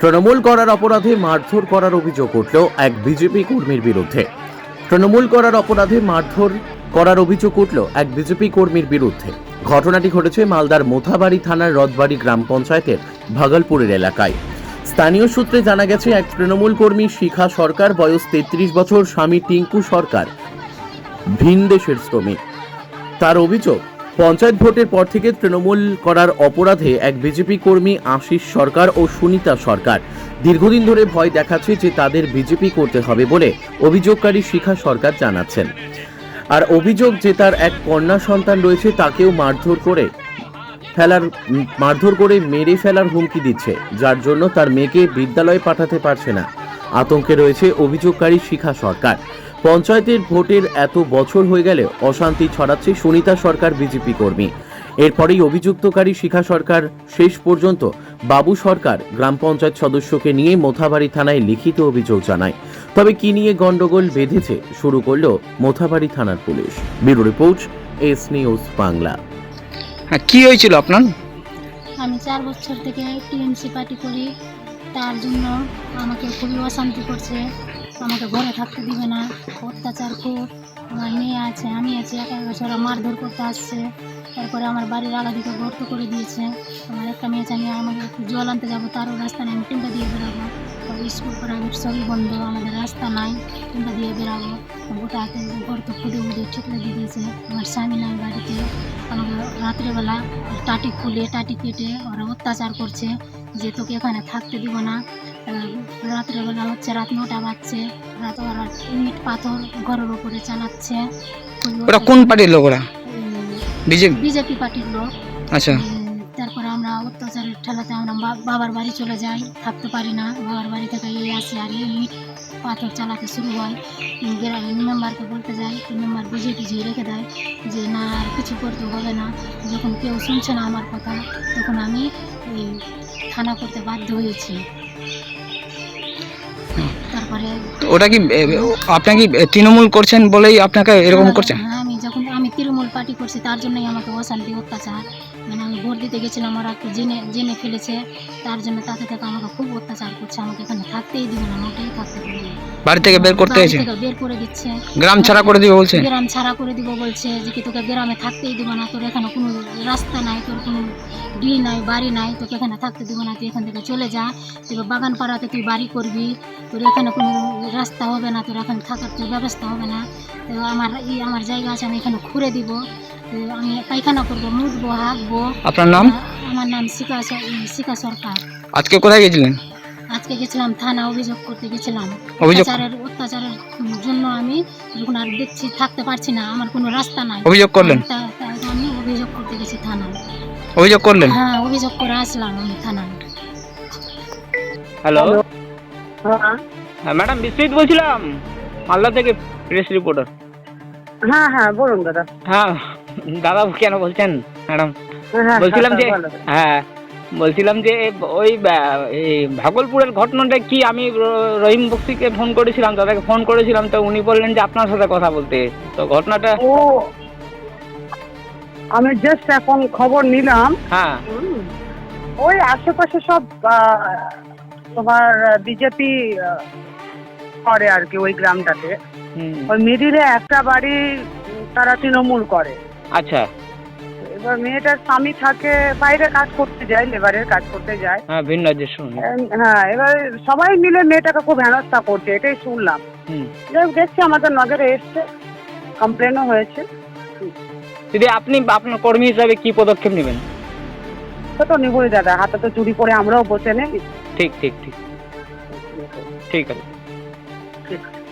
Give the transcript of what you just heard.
তৃণমূল করার অপরাধে মারধর করার অভিযোগ উঠল এক বিজেপি কর্মীর বিরুদ্ধে। তৃণমূল করার অপরাধে মারধর করার অভিযোগ উঠল এক বিজেপি কর্মীর বিরুদ্ধে। ঘটনাটি ঘটেছে মালদার মোথাবাড়ি থানার রথবাড়ি গ্রাম পঞ্চায়েতের ভাগলপুরের এলাকায়। স্থানীয় সূত্রে জানা গেছে, এক তৃণমূল কর্মী শিখা সরকার, বয়স তেত্রিশ বছর, স্বামী টিঙ্কু সরকার ভিনদেশের শ্রমিক। তার অভিযোগ, পঞ্চায়েত ভোটের পর থেকে তৃণমূল করার অপরাধে এক বিজেপি কর্মী আশিস সরকার ও সুনিতা সরকার। দীর্ঘদিন ধরে ভয় দেখাচ্ছে যে তাদের বিজেপি করতে হবে বলে অভিযোগকারী শিখা সরকার জানাচ্ছেন। আর অভিযোগ যে তার এক কন্যা সন্তান রয়েছে, তাকেও মারধর করে ফেলার মারধর করে মেরে ফেলার হুমকি দিচ্ছে, যার জন্য তার মেয়েকে বিদ্যালয়ে পাঠাতে পারছে না। আতঙ্কে রয়েছে অভিযোগকারী শিখা সরকার। পঞ্চায়েতের ভোটের এত বছর হয়ে গেলে অশান্তি ছড়াচ্ছে সুনিতা সরকার বিজেপি কর্মী। এরপরেই অভিযুক্তকারী শিখা সরকার শেষ পর্যন্ত বাবু সরকার গ্রাম পঞ্চায়েত সদস্যকে নিয়ে মোথাবাড়ি থানায় লিখিত অভিযোগ জানায়। তবে কি নিয়ে গন্ডগোল বেঁধেছে শুরু করল মোথাবাড়ি থানার police. Bureau report, S news Bangla. হ্যাঁ কি হয়েছিল আপনার? আমি চার বছর থেকে টিএমসি পার্টি করি। তার জন্য আমাকে খুবই অশান্তি করছে। আমাকে ঘরে থাকতে দিবে না। অত্যাচার খুব। আমার মেয়ে আছে, আমি আছি, একা ওরা মারধর করতে আসছে। তারপরে আমার বাড়ির আলাদিকে গর্ত করে দিয়েছে। আমার একটা মেয়ে আমি আমাকে জল আনতে যাব, তারও রাস্তা নেই, আমি টিনটা দিয়ে বেরাবো। স্কুল প্রাইভেট সবই বন্ধ, আমাদের রাস্তা নাই টিনটা দিয়ে বেরাবো। গোটা গর্ত খুঁড়ে উড়ে ঠিকরে দিয়ে দিয়েছে। আমার স্বামী নাই বাড়িতে। রাত্রেবেলা টাটি খুলে টাটি কেটে ওরা অত্যাচার করছে যে তোকে এখানে থাকতে দিব না। রাত্রেবেলা হচ্ছে রাত নটা বাজছে রাত ওরা ইট পাথর ঘরের উপরে চালাচ্ছে। ওরা কোন পার্টির লোক ওরা? বিজেপি বিজেপি পার্টির লোক। আচ্ছা। তারপরে আমরা অত্যাচারের ঠেলাতে আমরা বাবার বাড়ি চলে যাই থাকতে পারি না। বাবার বাড়ি থেকে এই আসি আর এই ইট পাথর চালাতে শুরু হয়। গ্রামের মেম্বারকে বলতে যায় মেম্বার বুঝিয়ে টুঝিয়ে রেখে দেয় যে না আর কিছু করতে হবে না। যখন কেউ শুনছে না আমার কথা তখন আমি এই থানা করতে বাধ্য হয়েছি। তারপরে ওটা কি আপনাকে তৃণমূল করছেন বলেই আপনাকে এরকম হ্যাঁ, করছেন? হ্যাঁ, তৃণমূল পার্টি করছি তার জন্যই আমাকে অশান্তি অত্যাচার। মানে আমি ভোট দিতে গেছিলাম ওরা একটু জেনে জেনে ফেলেছে তার জন্য তাতে থেকে আমাকে খুব অত্যাচার করছে আমাকে এখানে থাকতেই দিবে না মোটেই থাকতে দিবে না। বাড়ি থেকে বের করতে হয়েছে বের করে দিচ্ছে। গ্রাম ছাড়া করে দিবে বলছে? গ্রাম ছাড়া করে দিব বলছে যে কি তোকে গ্রামে থাকতেই দিব না তোর এখানে কোনো রাস্তা নাই তোর কোনো ডি নাই বাড়ি নাই তোকে এখানে থাকতে দিব না তুই এখান থেকে চলে যা। তুই বাগান পাড়াতে তুই বাড়ি করবি তোর এখানে কোনো রাস্তা হবে না তোর এখানে থাকার তোর ব্যবস্থা হবে না। তো আমার ই আমার জায়গা আছে আমি এখানে খুঁড়ে দিব। তো আমি পায়খানা করব মুছবো হাঁকবো আপনার নাম? আমার নাম শিকা শিকা সরকার। আজকে কোথায় গেছিলেন? আজকে গেছিলাম থানা অভিযোগ করতে গেছিলাম। অত্যাচারের অত্যাচারের জন্য আমি যখন আর দেখছি থাকতে পারছি না আমার কোনো রাস্তা নাই। অভিযোগ করলেন? আমি অভিযোগ করতে গেছি থানায়। অভিযোগ করলেন? হ্যাঁ অভিযোগ করে আসলাম আমি থানায়। হ্যালো? হ্যাঁ। ম্যাডাম বিশ্বজিৎ বলছিলাম মালদা থেকে প্রেস রিপোর্টার। হ্যাঁ হ্যাঁ বলুন দাদা। হ্যাঁ দাদা কেন বলছেন ম্যাডাম? হ্যাঁ, বলছিলাম হ্যাঁ, যে হ্যাঁ বলছিলাম যে ওই ভাগলপুরের ঘটনাটা কি? আমি রহিম বক্সিকে ফোন করেছিলাম দাদাকে ফোন করেছিলাম তো উনি বললেন যে আপনার সাথে কথা বলতে। তো ঘটনাটা ও আমি জাস্ট এখন খবর নিলাম। হ্যাঁ। ওই আশেপাশে সব তোমার বিজেপি করে আর কি ওই গ্রামটাতে। ওই মিডিলে একটা বাড়ি তারা তৃণমূল করে। আচ্ছা। এবার মেয়েটার স্বামী থাকে বাইরে কাজ করতে যায় লেবারের কাজ করতে যায়। হ্যাঁ ভিন্ন হ্যাঁ এবার সবাই মিলে মেয়েটাকে খুব হেনস্থা করছে এটাই শুনলাম। দেখছি আমাদের নজরে এসছে কমপ্লেনও হয়েছে। দিদি আপনি আপনার কর্মী হিসাবে কি পদক্ষেপ নেবেন? সে তো নেবই দাদা হাতে তো চুরি করে আমরাও বসে নেই। ঠিক ঠিক ঠিক। ঠিক আছে। ঠিক আছে।